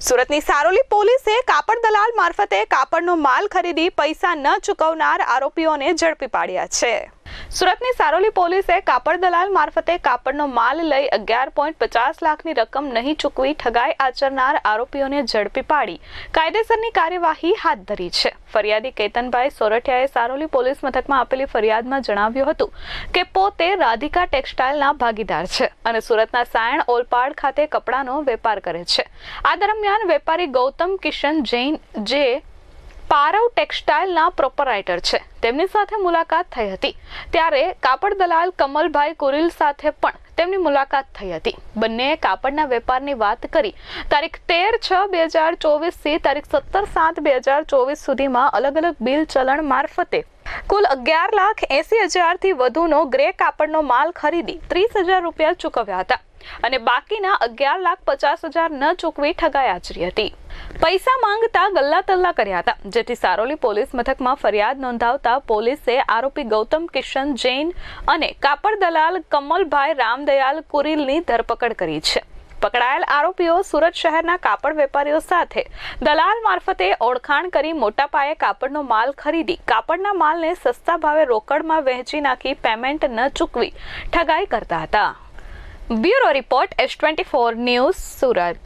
સુરતની સારોલી પોલીસે કાપડ દલાલ મારફતે કાપડનો માલ ખરીદી, પૈસા ન ચૂકવનાર આરોપીઓને ઝડપી પાડ્યા છે. સુરતની સારોલી પોલીસે કાપડ દલાલ મારફતે કાપડનો માલ લઈ અગિયાર પોઈન્ટ પચાસ લાખની રકમ નહીં ચૂકવી ઠગાઈ આચરનાર આરોપીઓને ઝડપી પાડી. કાયદેસરની કાર્યવાહી હાથ ધરી છે. ફરિયાદી કેતનભાઈ સોરઠિયાએ સારોલી પોલીસ મથકમાં આપેલી ફરિયાદમાં જણાવ્યું હતું કે પોતે રાધિકા ટેક્સટાઇલના ભાગીદાર છે અને સુરતના સાયણ ઓલપાડ ખાતે કપડાનો વેપાર કરે છે. આ દરમિયાન વેપારી ગૌતમ કિશન જૈન જે પારવ ટેક્સટાઇલના પ્રોપરાઇટર છે. તેમની સાથે મુલાકાત થઈ હતી. ત્યારે કાપડ દલાલ કમલભાઈ કુરિલ સાથે પણ તેમની મુલાકાત થઈ હતી. બંનેએ કાપડના વેપારની વાત કરી. તારીખ તેર છ બે હજાર ચોવીસથી તારીખ સત્તર સાત બે હજાર ચોવીસ સુધીમાં અલગ અલગ બિલ ચલણ મારફતે કુલ અગિયાર લાખ એસી હજારથી વધુનો ગ્રે કાપડનો માલ ખરીદી ત્રીસ હજાર રૂપિયા ચૂકવ્યા હતા. અને બાકીના અગિયાર લાખ પચાસ હજાર ન ચૂકવી ઠગાઈ આચરી હતી. પૈસા માંગતા ગલ્લા તલ્લા કર્યા હતા, જેથી સારોલી પોલીસ મથકમાં ફરિયાદ નોંધાવતા પોલીસે આરોપી ગૌતમ કિશન જૈન અને કાપડ દલાલ કમલભાઈ રામદયાલ કુરિલની ધરપકડ કરી છે. પકડાયેલ આરોપીઓ સુરત શહેરના કાપડ વેપારીઓ સાથે દલાલ મારફતે ઓળખાણ કરી મોટા પાયે કાપડનો માલ ખરીદી, કાપડના માલને સસ્તા ભાવે રોકડમાં વહેંચી નાખી પેમેન્ટ ન ચૂકવી ઠગાઈ કરતા હતા. Bureau Report S24 News Surat.